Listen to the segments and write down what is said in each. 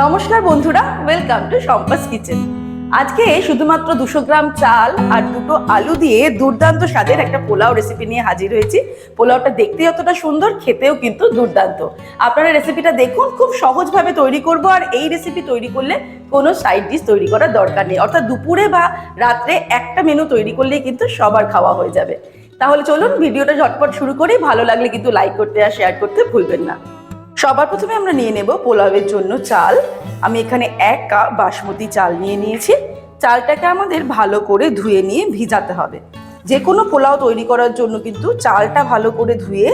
নমস্কার বন্ধুরা welcome to সম্পাস kitchen আজকে শুধুমাত্র দুশো গ্রাম চাল আর দুটো আলু দিয়ে দুর্দান্ত স্বাদের একটা পোলাও রেসিপি নিয়ে হাজির হয়েছি। পোলাওটা দেখতে যতটা সুন্দর, খেতেও কিন্তু দুর্দান্ত। আপনারা রেসিপিটা দেখুন, খুব সহজভাবে তৈরি করব আর এই রেসিপি তৈরি করলে কোনো সাইড ডিশ তৈরি করার দরকার নেই। অর্থাৎ দুপুরে বা রাত্রে একটা মেনু তৈরি করলেই কিন্তু সবার খাওয়া হয়ে যাবে। তাহলে চলুন, ভিডিওটা ঝটপট শুরু করি। ভালো লাগলে কিন্তু লাইক করতে আর শেয়ার করতে ভুলবেন না। সবার প্রথমে আমরা নিয়ে নেব পোলাওয়ের জন্য চাল। আমি এখানে এক কাপ বাসমতি চাল নিয়ে নিয়েছি। চালটাকে আমাদের ভালো করে ধুয়ে নিয়ে ভিজাতে হবে। যে কোনো পোলাও তৈরি করার জন্য কিন্তু চালটা ভালো করে ধুয়ে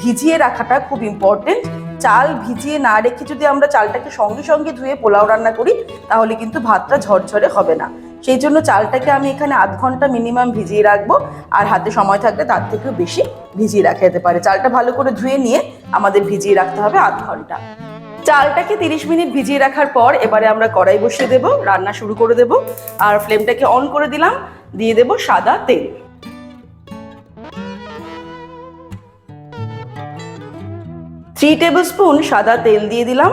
ভিজিয়ে রাখাটা খুব ইম্পর্টেন্ট চাল ভিজিয়ে না রেখে যদি আমরা চালটাকে সঙ্গে সঙ্গে ধুয়ে পোলাও রান্না করি, তাহলে কিন্তু ভাতটা ঝরঝরে হবে না। সেই জন্য চালটাকে আমি এখানে আধ ঘণ্টা মিনিমাম ভিজিয়ে রাখব। আর হাতে সময় থাকলে তার থেকেও বেশি ভিজিয়ে রাখা যেতে পারে। চালটা ভালো করে ধুয়ে নিয়ে আমাদের ভিজিয়ে রাখতে হবে আধ ঘণ্টা। চালটাকে তিরিশ মিনিট ভিজিয়ে রাখার পর এবারে আমরা কড়াই বসিয়ে দেব, রান্না শুরু করে দেব। আর ফ্লেমটাকে অন করে দিলাম, দিয়ে দেব সাদা তেল। থ্রি টেবিল স্পুন সাদা তেল দিয়ে দিলাম।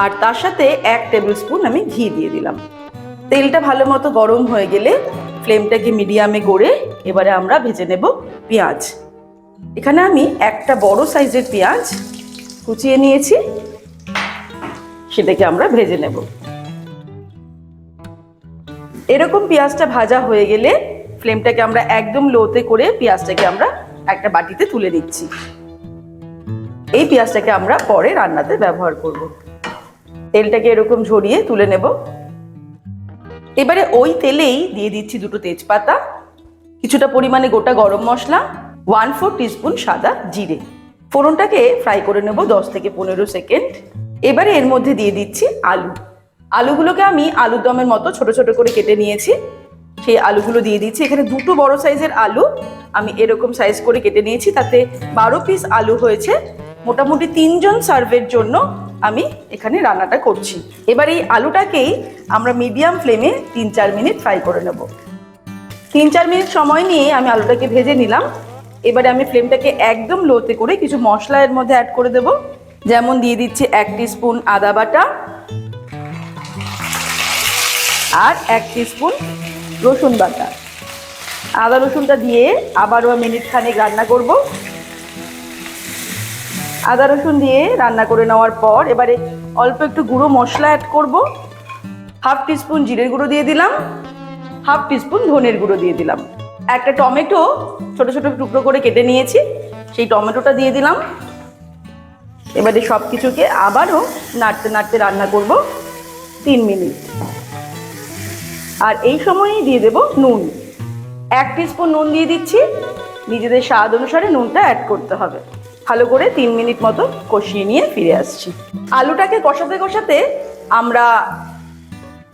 আর তার সাথে এক টেবিল স্পুন আমি ঘি দিয়ে দিলাম। তেলটা ভালো মতো গরম হয়ে গেলে ফ্লেমটাকে মিডিয়ামে গড়ে এবারে আমরা ভেজে নেব পেঁয়াজ। এখানে আমি একটা বড় সাইজের পেঁয়াজ কুচিয়ে নিয়েছি। সেটাকে আমরা ভেজে নেব। এরকম পেঁয়াজটা ভাজা হয়ে গেলে ফ্লেমটাকে আমরা একদম লোতে করে পেঁয়াজটাকে আমরা একটা বাটিতে তুলে নিচ্ছি। এই পেঁয়াজটাকে আমরা পরে রান্নাতে ব্যবহার করব। তেলটাকে এরকম ঝরিয়ে তুলে নেব। এবারে ওই তেলেই দিয়ে দিচ্ছি দুটো তেজপাতা, কিছুটা পরিমাণে গোটা গরম মশলা ওয়ান ফোর টিস্পুন সাদা জিরে। ফোড়নটাকে ফ্রাই করে নেব দশ থেকে পনেরো সেকেন্ড এবারে এর মধ্যে দিয়ে দিচ্ছি আলু। আলুগুলোকে আমি আলুর দমের মতো ছোট ছোট করে কেটে নিয়েছি। সেই আলুগুলো দিয়ে দিচ্ছি। এখানে দুটো বড় সাইজের আলু আমি এরকম সাইজ করে কেটে নিয়েছি। তাতে বারো পিস আলু হয়েছে। মোটামুটি তিনজন সার্ভের জন্য আমি এখানে রান্নাটা করছি। এবার এই আলুটাকেই আমরা মিডিয়াম ফ্লেমে তিন চার মিনিট ফ্রাই করে নেব। তিন চার মিনিট সময় নিয়ে আমি আলুটাকে ভেজে নিলাম। এবারে আমি ফ্লেমটাকে একদম লোতে করে কিছু মশলা এর মধ্যে অ্যাড করে দেব। যেমন দিয়ে দিচ্ছি এক স্পুন আদা বাটা আর এক স্পুন রসুন বাটা। আদা রসুনটা দিয়ে আবারও মিনিট খানেক রান্না করব। আদা রসুন দিয়ে রান্না করে নেওয়ার পর এবারে অল্প একটু গুঁড়ো মশলা অ্যাড করব। হাফ টিস্পুন জিরের গুঁড়ো দিয়ে দিলাম। হাফ টিস্পুন ধনের গুঁড়ো দিয়ে দিলাম। একটা টমেটো ছোট ছোট টুকরো করে কেটে নিয়েছি, সেই টমেটোটা দিয়ে দিলাম। এবারে সব কিছুকে আবারও নাড়তে নাড়তে রান্না করব তিন মিনিট। আর এই সময়ই দিয়ে দেব নুন। এক স্পুন নুন দিয়ে দিচ্ছি। নিজেদের স্বাদ অনুসারে নুনটা অ্যাড করতে হবে। ভালো করে তিন মিনিট মতো কষিয়ে নিয়ে ফিরে আসছি। আলুটাকে কষাতে কষাতে আমরা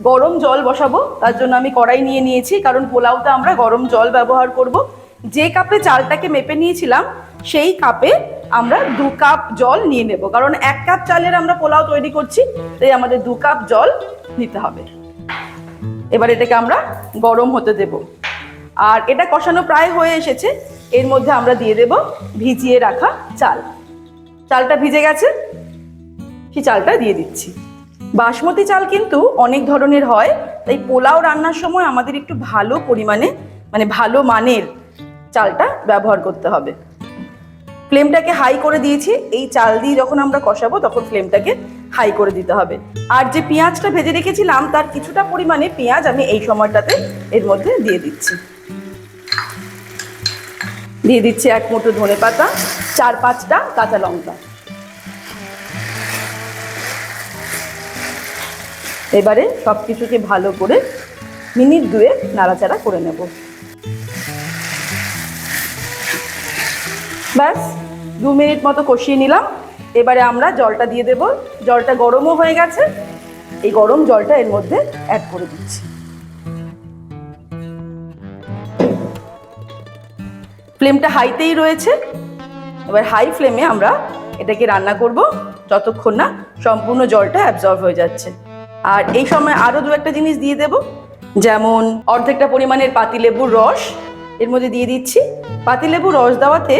গরম জল বসাবো। তার জন্য আমি কড়াই নিয়ে নিয়েছি, কারণ পোলাওতে আমরা গরম জল ব্যবহার করব। যে কাপে চালটাকে মেপে নিয়েছিলাম, সেই কাপে আমরা দু কাপ জল নিয়ে নেব। কারণ এক কাপ চালের আমরা পোলাও তৈরি করছি, তাই আমাদের দু কাপ জল নিতে হবে। এবার এটাকে আমরা গরম হতে দেব। আর এটা কষানো প্রায় হয়ে এসেছে। এর মধ্যে আমরা দিয়ে দেব ভিজিয়ে রাখা চাল। চালটা ভিজে গেছে। সেই চালটা দিয়ে দিচ্ছি। বাসমতি চাল কিন্তু অনেক ধরনের হয়, তাই পোলাও রান্নার সময় আমাদের একটু ভালো পরিমাণে মানে ভালো মানের চালটা ব্যবহার করতে হবে। ফ্লেমটাকে হাই করে দিয়েছি। এই চাল দিয়ে যখন আমরা কষাবো, তখন ফ্লেমটাকে হাই করে দিতে হবে। আর যে পেঁয়াজটা ভেজে রেখেছিলাম, তার কিছুটা পরিমাণে পেঁয়াজ আমি এই সময়টাতে এর মধ্যে দিয়ে দিচ্ছি। দিয়ে দিচ্ছি এক মুঠো ধনে পাতা, চার পাঁচটা কাঁচা লঙ্কা। এবারে সব কিছুকে ভালো করে মিনিট দুয়ে নাড়াচাড়া করে নেব। ব্যাস, দু মিনিট মতো কষিয়ে নিলাম। এবারে আমরা জলটা দিয়ে দেব। জলটা গরমও হয়ে গেছে। এই গরম জলটা এর মধ্যে অ্যাড করে দিচ্ছি। ফ্লেমটা হাইতেই রয়েছে। এবার হাই ফ্লেমে আমরা এটাকে রান্না করব যতক্ষণ না সম্পূর্ণ জলটা অ্যাবজর্ব হয়ে যাচ্ছে। আর এই সময় আরও দু একটা জিনিস দিয়ে দেব। যেমন অর্ধেকটা পরিমাণের পাতিলেবুর রস, এর মধ্যে দিয়ে দিচ্ছি। পাতিলেবুর রস দেওয়াতে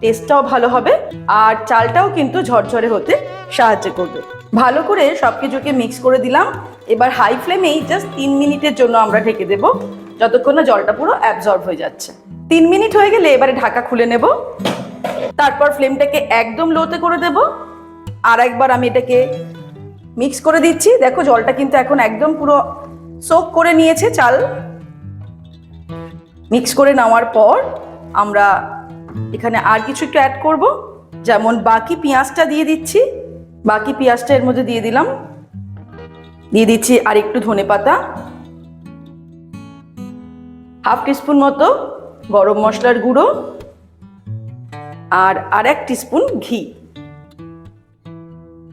টেস্টটাও ভালো হবে আর চালটাও কিন্তু ঝরঝরে হতে সাহায্য করবে। ভালো করে সব কিছুকে মিক্স করে দিলাম। এবার হাই ফ্লেমেই জাস্ট তিন মিনিটের জন্য আমরা ঢেকে দেবো। যতক্ষণ না জলটা পুরো অ্যাবজর্ব হয়ে যাচ্ছে। তিন মিনিট হয়ে গেলে এবারে ঢাকা খুলে নেব। তারপর ফ্লেমটাকে একদম লোতে করে দেব। আর একবার আমি এটাকে মিক্স করে দিচ্ছি। দেখো, জলটা কিন্তু এখন একদম পুরো সোক করে নিয়েছে চাল। মিক্স করে নেওয়ার পর আমরা এখানে আর কিছু একটু অ্যাড করব। যেমন বাকি পেঁয়াজটা দিয়ে দিচ্ছি। বাকি পেঁয়াজটা এর মধ্যে দিয়ে দিলাম। দিয়ে দিচ্ছি আর একটু ধনে পাতা হাফ টিস্পুন মতো গরম মশলার গুঁড়ো আর আর এক টিস্পুন ঘি।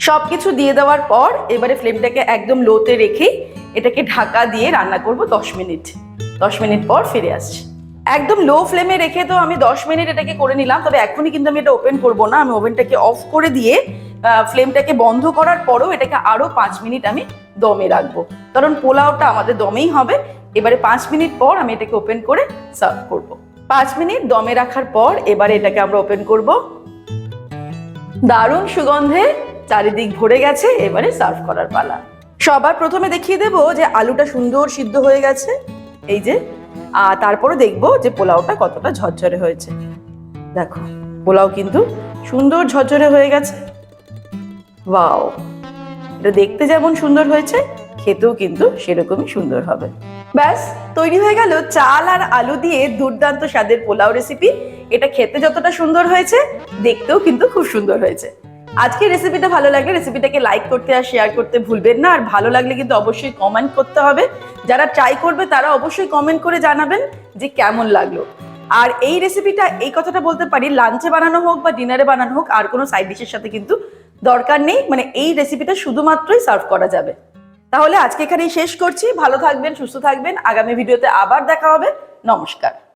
সব কিছু দিয়ে দেওয়ার পর এবারে ফ্লেমটাকে একদম লোতে রেখে এটাকে ঢাকা দিয়ে রান্না করব দশ মিনিট। দশ মিনিট পর ফিরে আসছি। একদম লো ফ্লেমে রেখে তো আমি দশ মিনিট এটাকে করে নিলাম, তবে এখনই কিন্তু আমি এটা ওপেন করব না। আমি ওভেনটাকে অফ করে দিয়ে ফ্লেমটাকে বন্ধ করার পরও এটাকে আরও পাঁচ মিনিট আমি দমে রাখব। কারণ পোলাওটা আমাদের দমেই হবে এবারে পাঁচ মিনিট পর আমি এটাকে ওপেন করে সার্ভ করব। পাঁচ মিনিট দমে রাখার পর এবারে এটাকে আমরা ওপেন করব। দারুণ সুগন্ধে চারিদিক ভরে গেছে, এবারে সার্ভ করার পালা। সবার প্রথমে দেখিয়ে দেব যে আলুটা সুন্দর সিদ্ধ হয়ে গেছে। এই যে, আর তারপরে দেখব যে পোলাওটা কতটা ঝরঝরে হয়েছে। দেখো, পোলাও কিন্তু সুন্দর ঝরঝরে হয়ে গেছে। ওয়াও, এটা দেখতে যেমন সুন্দর হয়েছে, খেতেও কিন্তু সেরকমই সুন্দর হবে। ব্যাস, তৈরি হয়ে গেল চাল আর আলু দিয়ে দুর্দান্ত স্বাদের পোলাও রেসিপি এটা খেতে যতটা সুন্দর হয়েছে, দেখতেও কিন্তু খুব সুন্দর হয়েছে। আজকের রেসিপিটা ভালো লাগলে রেসিপিটাকে লাইক করতে আর শেয়ার করতে ভুলবেন না। আর ভালো লাগলে কিন্তু অবশ্যই কমেন্ট করতে হবে। যারা ট্রাই করবে, তারা অবশ্যই কমেন্ট করে জানাবেন যে কেমন লাগল। আর এই রেসিপিটা এই কথাটা বলতে পারি লাঞ্চে বানানো হোক বা ডিনারে বানানো হোক, আর কোনো সাইড ডিশের সাথে কিন্তু দরকার নেই। মানে এই রেসিপিটা শুধুমাত্রই সার্ভ করা যাবে। তাহলে আজকে এখানেই শেষ করছি। ভালো থাকবেন, সুস্থ থাকবেন। আগামী ভিডিওতে আবার দেখা হবে। নমস্কার।